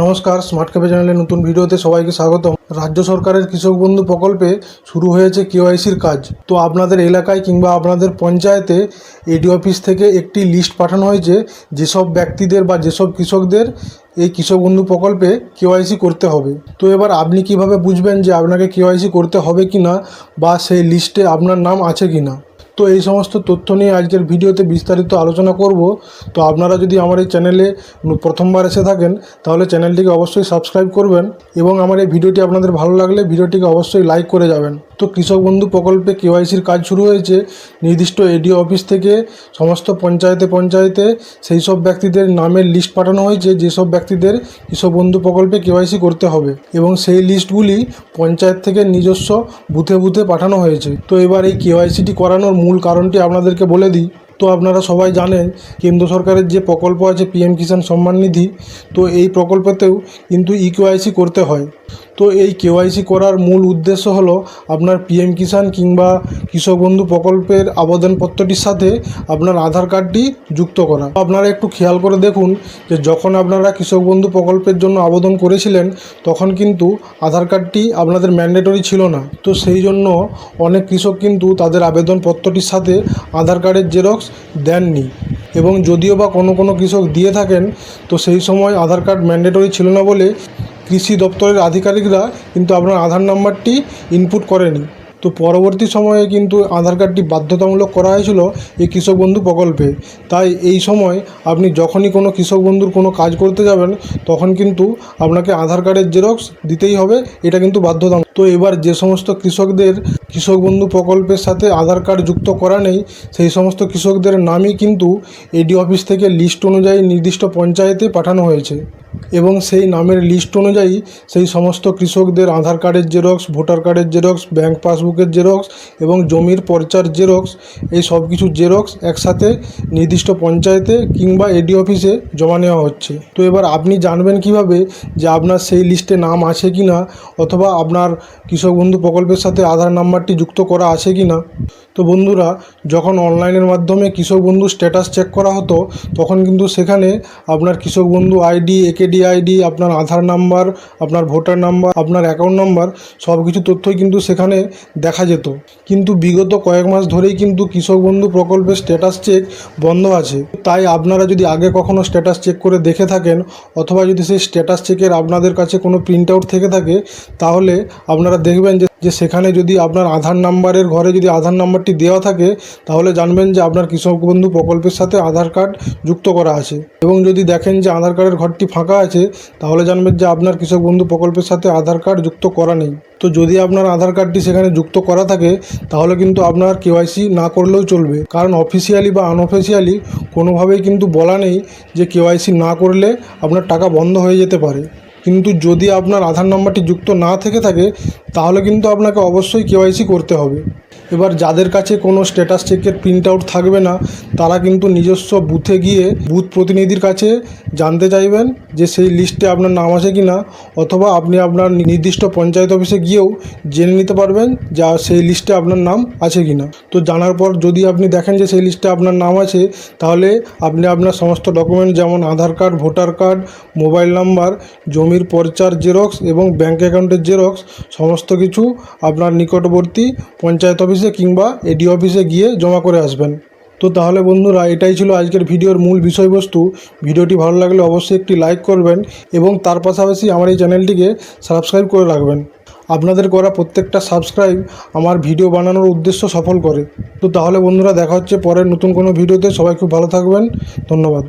নমস্কার smart cafe চ্যানেলের নতুন ভিডিওতে সবাইকে স্বাগত রাজ্য সরকারের কৃষক বন্ধু প্রকল্পে শুরু হয়েছে কেওয়াইসির কাজ। তো আপনাদের এলাকায় কিংবা আপনাদের পঞ্চায়েতে এডি অফিস থেকে একটি লিস্ট পাঠানো হয়েছে, যেসব ব্যক্তিদের বা যেসব কৃষকদের এই কৃষক বন্ধু প্রকল্পে কেওয়াইসি করতে হবে। তো এবার আপনি কীভাবে বুঝবেন যে আপনাকে কেওয়াইসি করতে হবে কি না বা সেই লিস্টে আপনার নাম আছে কি না তো এই সমস্ত তথ্য নিয়ে আজকের ভিডিওতে বিস্তারিত আলোচনা করব। তো আপনারা যদি আমার এই চ্যানেলে প্রথমবার এসে থাকেন, তাহলে চ্যানেলটিকে অবশ্যই সাবস্ক্রাইব করবেন এবং আমার এই ভিডিওটি আপনাদের ভালো লাগলে ভিডিওটিকে অবশ্যই লাইক করে যাবেন। কৃষক বন্ধু প্রকল্পে কেওয়াইসির কাজ শুরু হয়েছে। নির্দিষ্ট এডিও অফিস থেকে সমস্ত পঞ্চায়েতে পঞ্চায়েতে সেই সব ব্যক্তিদের নামের লিস্ট পাঠানো হয়েছে। যেসব ব্যক্তিদের কৃষক বন্ধু প্রকল্পে কেওয়াইসি করতে হবে এবং সেই লিস্টগুলি পঞ্চায়েত থেকে নিজস্ব বুথে বুথে পাঠানো হয়েছে। তো এবার এই কেওয়াইসিটি করানোর মূল কারণটি আপনাদেরকে বলে দিই। তো আপনারা সবাই জানেন, কেন্দ্র সরকারের যে প্রকল্প আছে পিএম কিষাণ সম্মান নিধি, তো এই প্রকল্পতেও কিন্তু ইকেওয়াইসি করতে হয়। তো এই কেওয়াইসি করার মূল উদ্দেশ্য হলো আপনার পিএম কিষাণ কিংবা কৃষক বন্ধু প্রকল্পের আবেদনপত্রটির সাথে আপনার আধার কার্ডটি যুক্ত করা। আপনারা একটু খেয়াল করে দেখুন যে যখন আপনারা কৃষক বন্ধু প্রকল্পের জন্য আবেদন করেছিলেন, তখন কিন্তু আধার কার্ডটি আপনাদের ম্যান্ডেটরি ছিল না। তো সেই জন্য অনেক কৃষক কিন্তু তাদের আবেদনপত্রটির সাথে আধার কার্ডের জেরক্স দেননি এবং যদিও বা কোনো কোনো কৃষক দিয়ে থাকেন, তো সেই সময় আধার কার্ড ম্যান্ডেটরি ছিল না বলে কৃষি দপ্তরের আধিকারিকরা কিন্তু আপনার আধার নাম্বারটি ইনপুট করেনি। তো পরবর্তী সময়ে কিন্তু আধার কার্ডটি বাধ্যতামূলক করা হয়েছিল এই কৃষক বন্ধু প্রকল্পে। তাই এই সময় আপনি যখনই কোনো কৃষক বন্ধুর কোনো কাজ করতে যাবেন, তখন কিন্তু আপনাকে আধার কার্ডের জেরক্স দিতেই হবে, এটা কিন্তু বাধ্যতামূলক। তো এবার যে সমস্ত কৃষকদের, কৃষক বন্ধু প্রকল্পের সাথে আধার কার্ড যুক্ত করা নেই, সেই সমস্ত কৃষকদের নামই কিন্তু এডি অফিস থেকে লিস্ট অনুযায়ী নির্দিষ্ট পঞ্চায়েতে পাঠানো হয়েছে। এবং সেই নামের লিস্ট অনুযায়ী সেই সমস্ত কৃষকদের আধার কার্ডের জেরক্স ভোটার কার্ডের জেরক্স ব্যাঙ্ক পাসবুকের জেরক্স এবং জমির পর্চার জেরক্স এই সব কিছু জেরক্স একসাথে নির্দিষ্ট পঞ্চায়েতে কিংবা এডি অফিসে জমা নেওয়া হচ্ছে। তো এবার আপনি জানবেন কীভাবে যে আপনার সেই লিস্টে নাম আছে কি না অথবা আপনার কৃষক বন্ধু প্রকল্পের সাথে আধার নাম্বারটি যুক্ত করা আছে কি না তো বন্ধুরা, যখন অনলাইনের মাধ্যমে কৃষক বন্ধু স্ট্যাটাস চেক করা হতো, তখন কিন্তু সেখানে আপনার কৃষক বন্ধু আইডি একেডি আইডি আপনার আধার নাম্বার আপনার ভোটার নাম্বার আপনার অ্যাকাউন্ট নাম্বার সব কিছু তথ্যই কিন্তু সেখানে দেখা যেত। কিন্তু বিগত কয়েক মাস ধরেই কিন্তু কৃষক বন্ধু প্রকল্পের স্ট্যাটাস চেক বন্ধ আছে। তাই আপনারা যদি আগে কখনো স্ট্যাটাস চেক করে দেখে থাকেন, অথবা যদি সেই স্ট্যাটাস চেকের আপনাদের কাছে কোনো প্রিন্ট আউট থেকে থাকে, তাহলে আপনারা দেখবেন যে সেখানে যদি আপনার আধার নাম্বারের ঘরে যদি আধার নাম্বারটি দেওয়া থাকে, তাহলে জানবেন যে আপনার কৃষক বন্ধু প্রকল্পের সাথে আধার কার্ড যুক্ত করা আছে। এবং যদি দেখেন যে আধার কার্ডের ঘরটি ফাঁকা আছে, তাহলে জানবেন যে আপনার কৃষক বন্ধু প্রকল্পের সাথে আধার কার্ড যুক্ত করা নেই। তো যদি আপনার আধার কার্ডটি সেখানে যুক্ত করা থাকে, তাহলে কিন্তু আপনার কেওয়াইসি না করলেও চলবে। কারণ অফিসিয়ালি বা আনঅফিসিয়ালি কোনোভাবেই কিন্তু বলা নেই যে কেওয়াইসি না করলে আপনার টাকা বন্ধ হয়ে যেতে পারে। কিন্তু যদি আপনার আধার নাম্বারটি যুক্ত না থেকে থাকে, তাহলে কিন্তু আপনাকে অবশ্যই কেওয়াইসি করতে হবে। এবার যাদের কাছে কোনো স্ট্যাটাস চেকের প্রিন্ট আউট থাকবে না, তারা কিন্তু নিজস্ব বুথে গিয়ে বুথ প্রতিনিধির কাছে জানতে চাইবেন যে সেই লিস্টে আপনার নাম আছে কি না অথবা আপনি আপনার নির্দিষ্ট পঞ্চায়েত অফিসে গিয়েও জেনে নিতে পারবেন যা সেই লিস্টে আপনার নাম আছে কি না তো জানার পর যদি আপনি দেখেন যে সেই লিস্টে আপনার নাম আছে, তাহলে আপনি আপনার সমস্ত ডকুমেন্ট যেমন Aadhaar card voter card mobile number জমির পর্চার জেরক্স এবং ব্যাঙ্ক অ্যাকাউন্টের জেরক্স, সমস্ত কিছু আপনার নিকটবর্তী পঞ্চায়েত অফিসে কিংবা এডি অফিসে গিয়ে জমা করে আসবেন। তো তাহলে বন্ধুরা, এটাই ছিল আজকের ভিডিওর মূল বিষয়বস্তু। ভিডিওটি ভালো লাগলে অবশ্যই একটি লাইক করবেন এবং তার পাশাপাশি আমার এই চ্যানেলটিকে সাবস্ক্রাইব করে রাখবেন। আপনাদের করা প্রত্যেকটা সাবস্ক্রাইব আমার ভিডিও বানানোর উদ্দেশ্য সফল করে। তো তাহলে বন্ধুরা, দেখা হচ্ছে পরের নতুন কোনো ভিডিওতে। সবাই খুব ভালো থাকবেন। ধন্যবাদ।